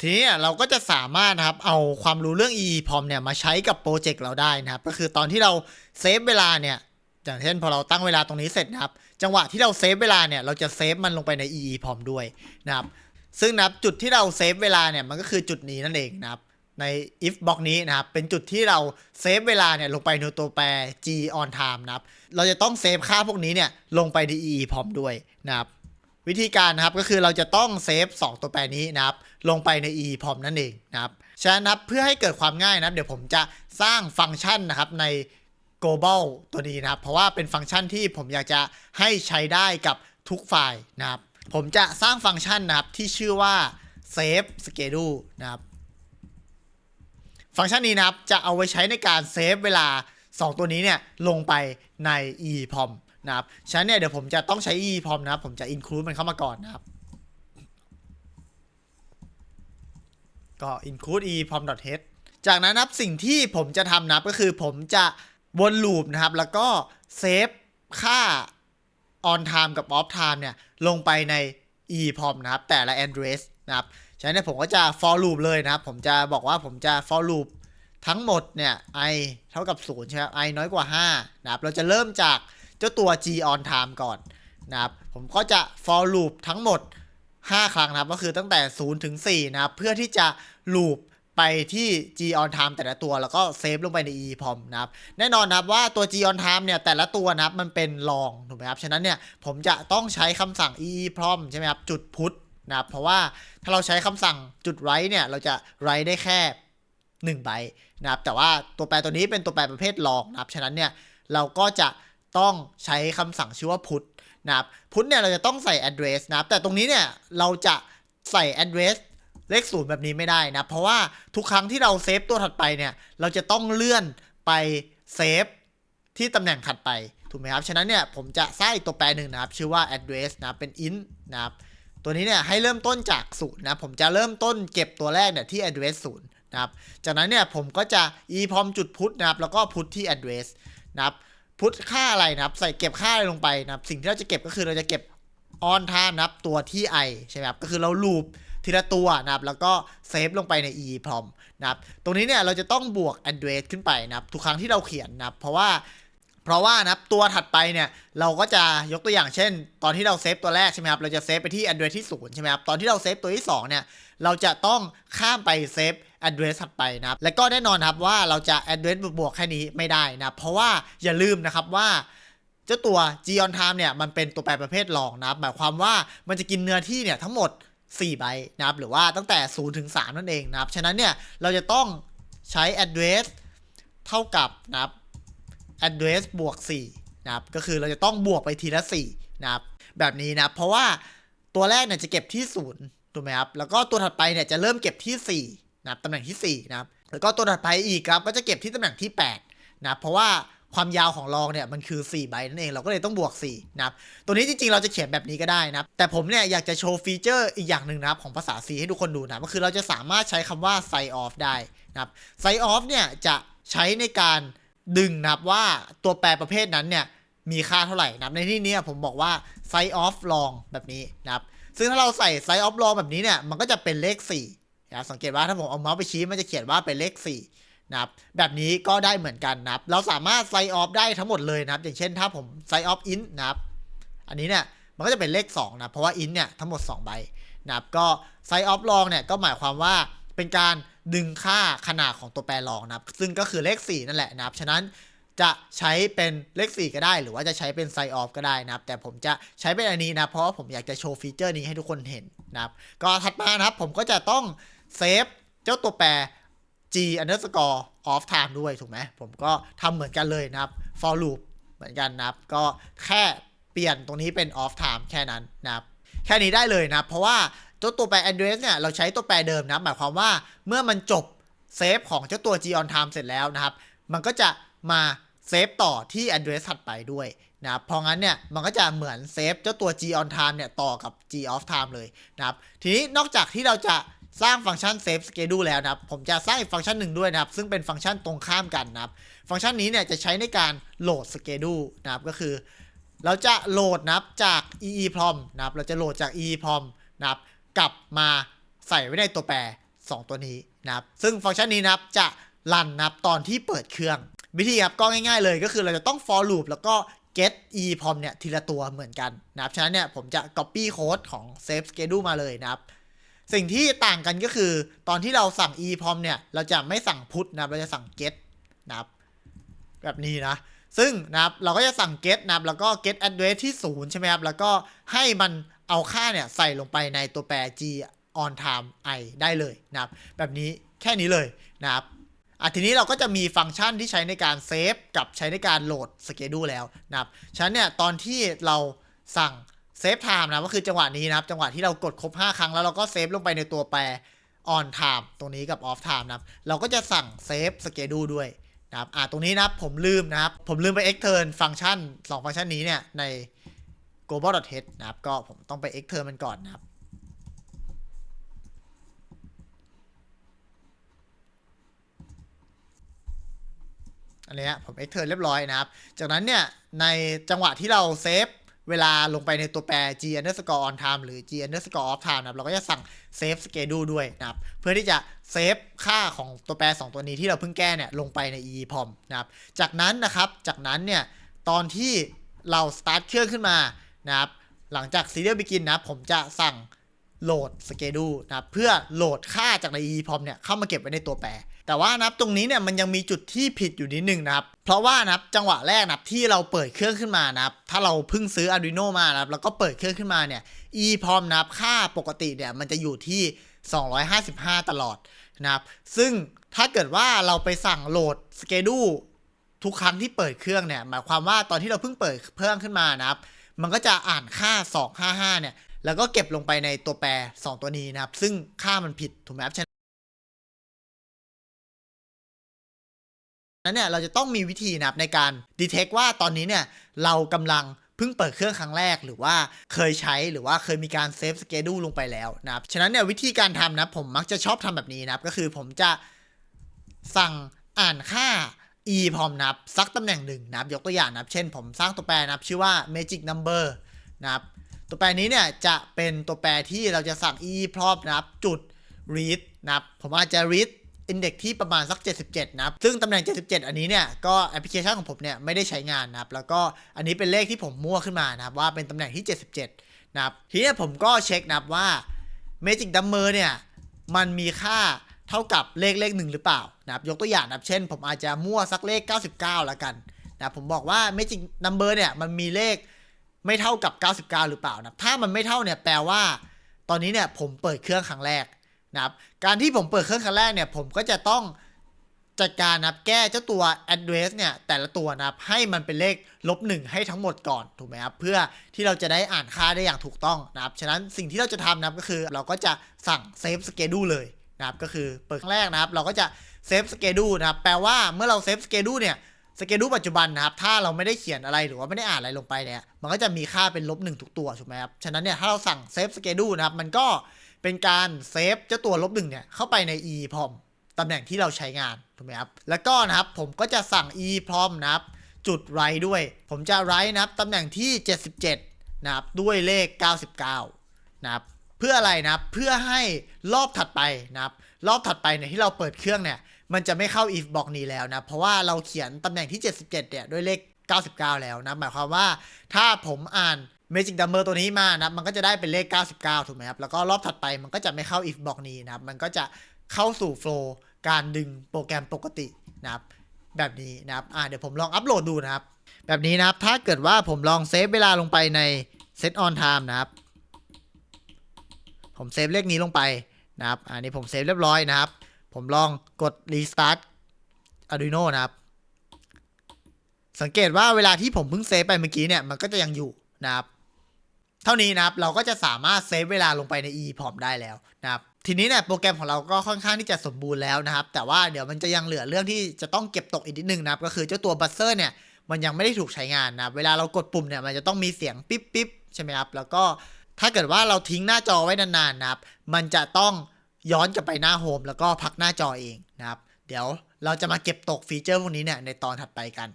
ทีนี้เราก็จะสามารถนะครับเอาความรู้เรื่อง EEPROM เนี่ยมาใช้กับโปรเจกต์เราได้นะครับ ก็คือตอนที่เราเซฟเวลาเนี่ยอย่างเช่นพอเราตั้งเวลาตรงนี้เสร็จนะครับ จังหวะที่เราเซฟเวลาเนี่ยเราจะเซฟมันลงไปใน EEPROM ด้วยนะครับ ซึ่งนะครับจุดที่เราเซฟเวลาเนี่ยมันก็คือจุดนี้นั่นเองนะครับใน if block นี้นะครับ เป็นจุดที่เราเซฟเวลาเนี่ยลงไปในตัวแปร g on time นะครับ เราจะต้องเซฟค่าพวกนี้เนี่ยลงไปใน EEPROM ด้วยนะครับ วิธีการนะครับก็คือเราจะต้องเซฟ2 ตัวแปรนี้นะครับ ลงไปใน EEPROM นั่นเองนะครับฉะนั้นนะครับเพื่อให้เกิดความง่ายนะครับ เดี๋ยวผมจะสร้างฟังก์ชันนะครับใน global ตัวนี้นะครับ เพราะว่าเป็นฟังก์ชันที่ผมอยากจะให้ใช้ได้กับทุกไฟล์นะครับ ผมจะสร้างฟังก์ชันนะครับที่ชื่อว่า save schedule นะครับ ฟังก์ชันนี้นะครับจะเอาไว้ใช้ในการเซฟเวลา 2 ตัวนี้เนี่ยลงไปใน EEPROM นะครับฉะนั้นเนี่ยเดี๋ยวผมจะต้องใช้ EEPROM นะครับผมจะ include มันเข้ามาก่อนนะครับ ก็ include EEPROM.h จากนั้นนะครับสิ่งที่ผมจะทำนับก็คือผมจะวนลูปนะครับ แล้วก็เซฟค่า on time กับ off time เนี่ย ลงไปใน EEPROM นะครับ แต่ละ address นะครับฉะนั้นเนยผมก็จะ for loop เลยนะครับ ผมจะบอกว่าผมจะ for loop ทั้งหมดเนี่ย i เท่ากับ0ใช่ไหม i น้อยกว่า 5 นะครับ เราจะเริ่มจาก เจ้าตัว g on time ก่อนนะครับผมก็จะ for loop ทั้งหมด 5 ครั้งนะครับ ก็คือตั้งแต่ 0 ถึง 4 นะครับ เพื่อที่จะ loop ไปที่ g on time แต่ละตัวแล้วก็เซฟลงไปใน E PROM นะครับ แน่นอนนะครับว่าตัว g on time เนี่ย แต่ละตัวนะครับมันเป็นลองถูกไหมครับ ฉะนั้นเนี่ยผมจะต้องใช้คำสั่ง E PROM ใช่ไหมครับจุดพุทนะครับเพราะว่าถ้าเราใช้คำสั่งจุด write เนี่ย เราจะ write ได้แค่1ใบนะครับแต่ว่าตัวแปรตัวนี้เป็นตัวแปรประเภทลองนะครับ ฉะนั้นเนี่ยเราก็จะ ต้องใช้คำสั่งชื่อว่า put นะครับ put เนี่ยเราจะต้องใส่ address นะครับ แต่ตรงนี้เนี่ยเราจะใส่ address เลขศูนย์แบบนี้ไม่ได้นะ เพราะว่าทุกครั้งที่เราเซฟตัวถัดไปเนี่ยเราจะต้องเลื่อนไปเซฟที่ตำแหน่งถัดไปถูกไหมครับ ฉะนั้นเนี่ยผมจะสร้างอีกตัวแปรหนึ่งนะครับ ชื่อว่า address นะเป็น int นะครับ ตัวนี้เนี่ยให้เริ่มต้นจากศูนย์นะ ผมจะเริ่มต้นเก็บตัวแรกเนี่ยที่ address ศูนย์นะครับ จากนั้นเนี่ยผมก็จะ eprom จุด put นะครับ แล้วก็ put ที่ address นะครับ put ค่าอะไรนะครับ ใส่เก็บค่าอะไรลงไปนะครับ สิ่งที่เราจะเก็บก็คือเราจะเก็บ on time นะครับตัวที่ i ใช่ไหมครับ ก็คือเรา loop ทีละตัวนะครับ แล้วก็เซฟลงไปใน EEPROM นะครับ ตรงนี้เนี่ยเราจะต้องบวก address ขึ้นไปนะครับ ทุกครั้งที่เราเขียนนะครับ เพราะว่า เพราะว่านะครับตัวถัดไปเนี่ยเราก็จะยกตัวอย่างเช่น ตอนที่เราเซฟตัวแรกใช่ไหมครับ เราจะเซฟไปที่ address ที่0ใช่ไหมครับ ตอนที่เราเซฟตัวที่2เนี่ย เราจะต้องข้ามไปเซฟ address ถัดไปนะครับ และก็แน่นอนครับว่าเราจะ address บวกแค่นี้ไม่ได้นะเพราะว่าอย่าลืมนะครับว่าเจ้าตัว g on time เนี่ยมันเป็นตัวแปรประเภทรองนะครับ หมายความว่ามันจะกินเนื้อที่เนี่ยทั้งหมด 4 ใบนะครับ หรือว่าตั้งแต่ 0 ถึง 3 นั่นเองนะครับ ฉะนั้นเนี่ยเราจะต้องใช้ address เท่ากับนะครับ address บวก4นะครับ ก็คือเราจะต้องบวกไปทีละ4นะครับ แบบนี้นะ เพราะว่าตัวแรกเนี่ยจะเก็บที่ 0 ถูกไหมครับ แล้วก็ตัวถัดไปเนี่ยจะเริ่มเก็บที่4นะครับตำแหน่งที่4นะครับ แล้วก็ตัวถัดไปอีกครับก็จะเก็บที่ตำแหน่งที่8นะเพราะว่าความยาวของรองเนี่ยมันคือ 4 ใบนั่นเองเราก็เลยต้องบวก4นะครับตัวนี้จริงๆ เราจะเขียนแบบนี้ก็ได้นะครับ แต่ผมเนี่ยอยากจะโชว์ฟีเจอร์อีกอย่างหนึ่งนะครับของภาษา C ให้ทุกคนดูนะก็คือเราจะสามารถใช้คำว่า sign off ได้นะครับ sign off เนี่ยจะใช้ในการดึงนะครับว่าตัวแปรประเภทนั้นเนี่ยมีค่าเท่าไหร่นะครับในที่นี้ผมบอกว่า sign off long แบบนี้นะครับ ซึ่งถ้าเราใส่ sign off long แบบนี้เนี่ย มันก็จะเป็นเลข4นะครับสังเกตว่าถ้าผมเอาเมาส์ไปชี้มันจะเขียนว่าเป็นเลข4นะครับ แบบนี้ก็ได้เหมือนกันนะครับ เราสามารถไซออฟได้ทั้งหมดเลยนะครับ อย่างเช่นถ้าผมไซออฟอินนะครับ อันนี้เนี่ย มันก็จะเป็นเลข2นะ เพราะว่าอินเนี่ยทั้งหมด 2 ใบนะครับ ก็ไซออฟลองเนี่ยก็หมายความว่าเป็นการดึงค่าขนาดของตัวแปรลองนะครับ ซึ่งก็คือเลข 4 นั่นแหละนะครับ ฉะนั้น จะใช้เป็นเลข4ก็ได้ หรือว่าจะใช้เป็นไซออฟก็ได้นะครับ แต่ผมจะใช้เป็นอันนี้นะ เพราะว่าผมอยากจะโชว์ฟีเจอร์นี้ให้ทุกคนเห็นนะครับ ก็ถัดมานะครับผมก็จะต้องเซฟเจ้าตัวแปร g underscore off time ด้วยถูกไหมผมก็ทำเหมือนกันเลยนะครับ for loop เหมือนกันนะครับ ก็แค่เปลี่ยนตรงนี้เป็น off time แค่นั้นนะครับ แค่นี้ได้เลยนะเพราะว่าเจ้าตัวแปร address เนี่ยเราใช้ตัวแปรเดิมนะ หมายความว่าเมื่อมันจบเซฟของเจ้าตัว g on time เสร็จแล้วนะครับ มันก็จะมา เซฟต่อที่ address ถัดไปด้วยนะครับเพราะงั้นเนี่ยมันก็จะเหมือนเซฟเจ้าตัว g on time เนี่ยต่อกับ g off time เลยนะครับทีนี้นอกจากที่เราจะสร้างฟังก์ชัน save schedule แล้วนะครับ ผมจะสร้างอีกฟังก์ชันหนึ่งด้วยนะครับ ซึ่งเป็นฟังก์ชันตรงข้ามกันนะครับ ฟังก์ชันนี้เนี่ยจะใช้ในการโหลด schedule นะครับ ก็คือ เราจะโหลดนะครับจาก EEPROM นะครับ เราจะโหลดจาก EEPROM นะครับ กลับมาใส่ไว้ในตัวแปร 2 ตัวนี้นะครับ ซึ่งฟังก์ชันนี้นะครับจะรันนะครับตอนที่เปิดเครื่อง วิธีครับก็ง่ายๆเลยก็คือเราจะต้อง for loop แล้วก็ get eprom เนี่ยทีละตัวเหมือนกันนะครับ ฉะนั้นเนี่ยผมจะ copy code ของ save schedule มาเลยนะครับ สิ่งที่ต่างกันก็คือ ตอนที่เราสั่ง eprom เนี่ย เราจะไม่สั่ง put นะเราจะสั่ง get นะครับ แบบนี้นะ ซึ่งนะครับเราก็จะสั่ง get นะครับแล้วก็ get address ที่0ใช่ไหมครับแล้วก็ให้มันเอาค่าเนี่ยใส่ลงไปในตัวแปร g on time i ได้เลยนะครับ แบบนี้แค่นี้เลยนะครับ อะทีนี้เราก็จะมีฟังก์ชันที่ใช้ในการเซฟกับใช้ในการโหลดสเกดูแล้วนะครับฉะนั้นเนี่ยตอนที่เราสั่งเซฟไทม์นะก็คือจังหวะนี้นะครับ จังหวะที่เรากดครบ 5 ครั้งแล้วเราก็เซฟลงไปในตัวแปร on time ตรงนี้กับ off time นะครับ เราก็จะสั่งเซฟสเกดูด้วยนะครับอ่าตรงนี้นะครับผมลืมนะครับ ผมลืมไป extern ฟังก์ชัน2ฟังก์ชันนี้เนี่ยใน global.h นะครับ ก็ผมต้องไป extern มันก่อนนะครับ อันนี้ผม extern เรียบร้อยนะครับ จากนั้นเนี่ยในจังหวะที่เราเซฟเวลาลงไปในตัวแปร g underscore on time หรือ g underscore off time นะครับเราก็จะสั่ง save schedule ด้วยนะครับ เพื่อที่จะเซฟค่าของตัวแปร 2 ตัวนี้ที่เราเพิ่งแก้เนี่ยลงไปใน eeprom นะครับ จากนั้นนะครับ จากนั้นเนี่ยตอนที่เรา start เครื่องขึ้นมานะครับ หลังจาก serial begin นะผมจะสั่ง โหลด schedule นะครับเพื่อโหลดค่าจากใน EEPROM เนี่ยเข้ามาเก็บไว้ในตัวแปร แต่ว่านับตรงนี้เนี่ยมันยังมีจุดที่ผิดอยู่นิดนึงนะครับ เพราะว่านะครับจังหวะแรกนะครับที่เราเปิดเครื่องขึ้นมานะครับถ้าเราเพิ่งซื้อ Arduino มานะครับแล้วก็เปิดเครื่องขึ้นมาเนี่ย EEPROM นะครับค่าปกติเนี่ยมันจะอยู่ที่ 255 ตลอดนะครับซึ่งถ้าเกิดว่าเราไปสั่งโหลด schedule ทุกครั้งที่เปิดเครื่องเนี่ยหมายความว่าตอนที่เราเพิ่งเปิดเครื่องขึ้นมานะครับมันก็จะอ่านค่า 255 เนี่ย แล้วก็เก็บลงไปในตัวแปร 2 ตัวนี้นะครับ ซึ่งค่ามันผิดถูกไหมครับฉะนั้นเนี่ยเราจะต้องมีวิธีนะครับในการ detect ว่าตอนนี้เนี่ยเรากำลังเพิ่งเปิดเครื่องครั้งแรกหรือว่าเคยใช้หรือว่าเคยมีการเซฟสเกดูลงไปแล้วนะครับ ฉะนั้นเนี่ยวิธีการทำนะผมมักจะชอบทำแบบนี้นะครับ ก็คือผมจะสั่งอ่านค่า e พร้อมนับสักตำแหน่งหนึ่งนะครับ ยกตัวอย่างนะครับ เช่นผมสร้างตัวแปรนะครับ ชื่อว่า magic number นะครับ ตัวแปรนี้เนี่ยจะเป็นตัวแปรที่เราจะสั่ง e พร้อมนะครับ จุด read นะครับ ผมอาจจะ read index ที่ประมาณสัก 77 นะครับ ซึ่งตำแหน่ง 77 อันนี้เนี่ย ก็แอปพลิเคชันของผมเนี่ยไม่ได้ใช้งานนะครับ แล้วก็อันนี้เป็นเลขที่ผมมั่วขึ้นมานะครับ ว่าเป็นตำแหน่งที่ 77 นะครับ ทีนี้ผมก็เช็คนะครับว่า Magic Number เนี่ย มันมีค่าเท่ากับเลขเลขหนึ่งหรือเปล่านะครับ ยกตัวอย่างนะครับ เช่น ผมอาจจะมั่วสักเลข 99 แล้วกันนะ ผมบอกว่า Magic Number เนี่ย มันมีเลข ไม่เท่ากับ 99 หรือเปล่านะถ้ามันไม่เท่าเนี่ยแปลว่า ตอนนี้เนี่ยผมเปิดเครื่องครั้งแรกนะครับ การที่ผมเปิดเครื่องครั้งแรกเนี่ย ผมก็จะต้องจัดการนะครับแก้เจ้าตัว address เนี่ยแต่ละตัวนะครับให้มันเป็นเลขลบหนึ่งให้ทั้งหมดก่อนถูกไหมครับเพื่อที่เราจะได้อ่านค่าได้อย่างถูกต้องนะครับฉะนั้นสิ่งที่เราจะทำนะครับก็คือเราก็จะสั่ง save schedule เลยนะครับก็คือเปิดครั้งแรกนะครับ เราก็จะ save schedule นะครับแปลว่าเมื่อเรา save schedule เนี่ย สเกดูปัจจุบันนะครับ ถ้าเราไม่ได้เขียนอะไรหรือว่าไม่ได้อ่านอะไรลงไปเนี่ย มันก็จะมีค่าเป็นลบหนึ่งทุกตัวถูกไหมครับ ฉะนั้นเนี่ยถ้าเราสั่งเซฟสเกดูนะครับ มันก็เป็นการเซฟเจ้าตัวลบหนึ่งเนี่ยเข้าไปใน e prom ตำแหน่งที่เราใช้งานถูกไหมครับ แล้วก็นะครับผมก็จะสั่ง e prom นะครับ จุด write ด้วย ผมจะ write นะครับตำแหน่งที่ 77 นะครับด้วยเลข 99 นะครับเพื่ออะไรนะครับเพื่อให้รอบถัดไปนะครับรอบถัดไปเนี่ยที่เราเปิดเครื่องเนี่ย มันจะไม่เข้า if บล็อกนี้แล้วนะ เพราะว่าเราเขียนตำแหน่งที่ 77 เนี่ย ด้วยเลข 99 แล้วนะ หมายความว่าถ้าผมอ่าน Magic Number ตัวนี้มานะ มันก็จะได้เป็นเลข 99 ถูกไหมครับ แล้วก็รอบถัดไปมันก็จะไม่เข้า if บล็อกนี้นะครับ มันก็จะเข้าสู่โฟล์การดึงโปรแกรมปกตินะครับ แบบนี้นะครับ อ่าเดี๋ยวผมลองอัปโหลดดูนะครับ แบบนี้นะครับ ถ้าเกิดว่าผมลองเซฟเวลาลงไปใน set on time นะครับ ผมเซฟเลขนี้ลงไปนะครับ อันนี้ผมเซฟเรียบร้อยนะครับ ผมลองกด restart Arduino นะครับ สังเกตว่าเวลาที่ผมเพิ่งเซฟไปเมื่อกี้เนี่ย มันก็จะยังอยู่นะครับ เท่านี้นะครับ เราก็จะสามารถเซฟเวลาลงไปใน EEPROM ได้แล้วนะครับทีนี้เนี่ยโปรแกรมของเราก็ค่อนข้างที่จะสมบูรณ์แล้วนะครับ แต่ว่าเดี๋ยวมันจะยังเหลือเรื่องที่จะต้องเก็บตกอีกนิดนึงนะครับ ก็คือเจ้าตัวบัสเซอร์เนี่ยมันยังไม่ได้ถูกใช้งานนะเวลาเรากดปุ่มเนี่ยมันจะต้องมีเสียงปิ๊บปิ๊บใช่ไหมครับแล้วก็ถ้าเกิดว่าเราทิ้งหน้าจอไว้นานๆนะครับ มันจะต้อง ย้อนกลับไปหน้าโฮมแล้วก็พักหน้าจอเองนะครับ เดี๋ยวเราจะมาเก็บตกฟีเจอร์พวกนี้เนี่ยในตอนถัดไปกัน